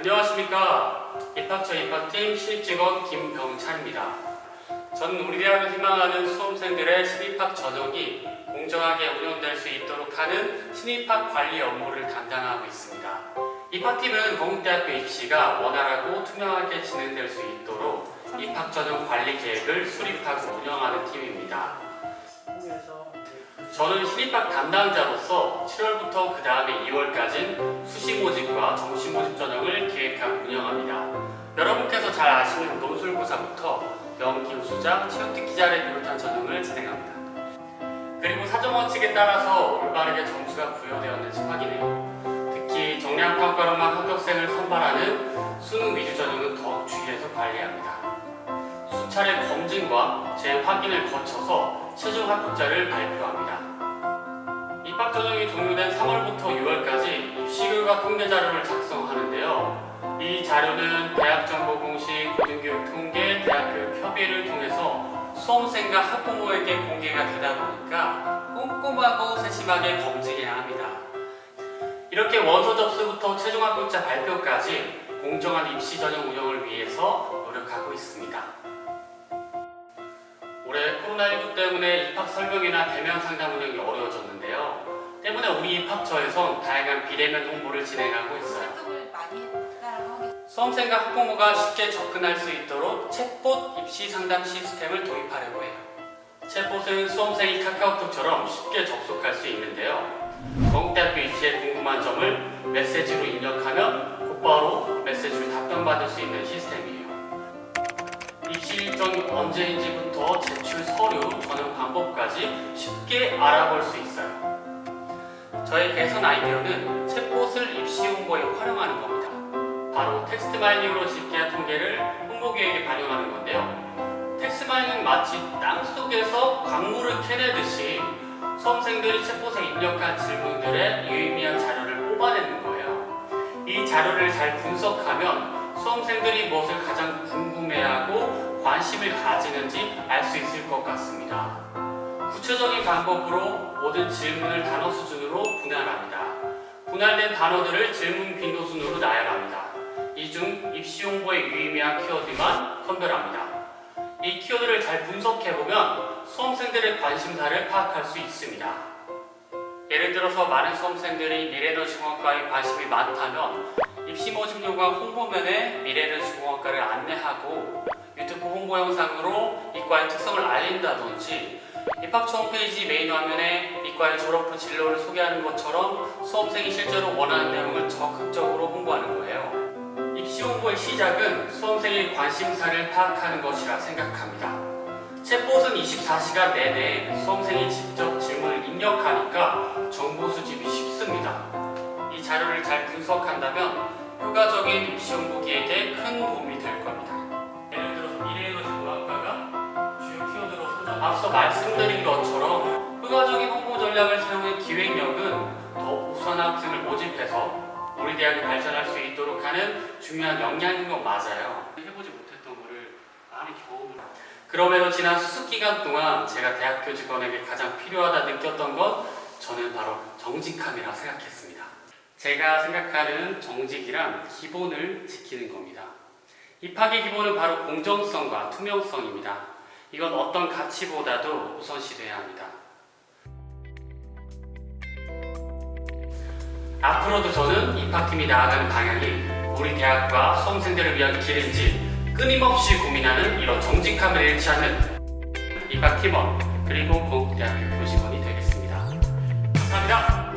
안녕하십니까. 입학처 입학팀 신입직원 김병찬입니다. 저는 우리 대학을 희망하는 수험생들의 신입학 전형이 공정하게 운영될 수 있도록 하는 신입학 관리 업무를 담당하고 있습니다. 입학팀은 건국대학교 입시가 원활하고 투명하게 진행될 수 있도록 입학 전형 관리 계획을 수립하고 운영하는 팀입니다. 저는 신입학 담당자로서 7월부터 그 다음에 2월까지 수시 모집과 정시 모집 전형을 계획하고 운영합니다. 여러분께서 잘 아시는 논술고사부터 연기 우수자, 체육특 기자를 비롯한 전형을 진행합니다. 그리고 사정 원칙에 따라서 올바르게 점수가 부여되었는지 확인해요. 특히 정량 평가로만 합격생을 선발하는 수능 위주 전형은 더욱 주의해서 관리합니다. 수차례 검증과 재확인을 거쳐서 최종 합격자를 발표합니다. 입학 전형이 종료된 3월부터 6월까지 입시 결과 통계 자료를 작성하는데요. 이 자료는 대학정보 공식, 고등교육 통계, 대학교육 협의를 통해서 수험생과 학부모에게 공개가 되다 보니까 꼼꼼하고 세심하게 검증해야 합니다. 이렇게 원서 접수부터 최종 합격자 발표까지 공정한 입시 전형 운영을 위해서 노력하고 있습니다. 올해 코로나19 때문에 입학 설명이나 대면 상담 운영이 어려워졌는데요. 우리 입학처에선 다양한 비대면 홍보를 진행하고 있어요. 활동을 많이 했다라고 하겠 수험생과 학부모가 쉽게 접근할 수 있도록 챗봇 입시 상담 시스템을 도입하려고 해요. 챗봇은 수험생이 카카오톡처럼 쉽게 접속할 수 있는데요. 건국대학교 입시에 궁금한 점을 메시지로 입력하면 곧바로 메시지로 답변받을 수 있는 시스템이에요. 입시 일정 언제인지부터 제출 서류, 전형 방법까지 쉽게 알아볼 수 있어요. 저의 개선 아이디어는 챗봇을 입시 홍보에 활용하는 겁니다. 바로 텍스트 마이닝으로 집계한 통계를 홍보 계획에 반영하는 건데요. 텍스트 마이닝은 마치 땅 속에서 광물을 캐내듯이 수험생들이 챗봇에 입력한 질문들의 유의미한 자료를 뽑아내는 거예요. 이 자료를 잘 분석하면 수험생들이 무엇을 가장 궁금해하고 관심을 가지는지 알 수 있을 것 같습니다. 구체적인 방법으로 모든 질문을 단어 수준으로 분할합니다. 분할된 단어들을 질문 빈도 순으로 나열합니다. 이 중 입시 홍보에 유의미한 키워드만 선별합니다. 이 키워드를 잘 분석해보면 수험생들의 관심사를 파악할 수 있습니다. 예를 들어서 많은 수험생들이 미래에너지공학과에 관심이 많다면 입시 모집 요강 홍보면에 미래에너지공학과를 안내하고 유튜브 홍보 영상으로 이과의 특성을 알린다든지 입학처 홈페이지 메인 화면에 이과의 졸업 후 진로를 소개하는 것처럼 수험생이 실제로 원하는 내용을 적극적으로 홍보하는 거예요. 입시 홍보의 시작은 수험생의 관심사를 파악하는 것이라 생각합니다. 챗봇은 24시간 내내 수험생이 직접 질문을 입력하니까 정보 수집이 쉽습니다. 이 자료를 잘 분석한다면 효과적인 입시 홍보 기획에 큰 도움이 될 겁니다. 앞서 말씀드린 것처럼 효과적인 홍보 전략을 사용한 기획력은 더 우수한 학생을 모집해서 우리 대학이 발전할 수 있도록 하는 중요한 역량인 건 맞아요. 해보지 못했던 거를 많이 경험을 그럼에도 지난 수습 기간 동안 제가 대학 교 직원에게 가장 필요하다 느꼈던 건 저는 바로 정직함이라 생각했습니다. 제가 생각하는 정직이란 기본을 지키는 겁니다. 입학의 기본은 바로 공정성과 투명성입니다. 이건 어떤 가치보다도 우선시 돼야 합니다. 앞으로도 저는 입학팀이 나아가는 방향이 우리 대학과 수험생들을 위한 길인지 끊임없이 고민하는 이런 정직함을 일치하는 입학팀원 그리고 건국대학교 교직원이 되겠습니다. 감사합니다.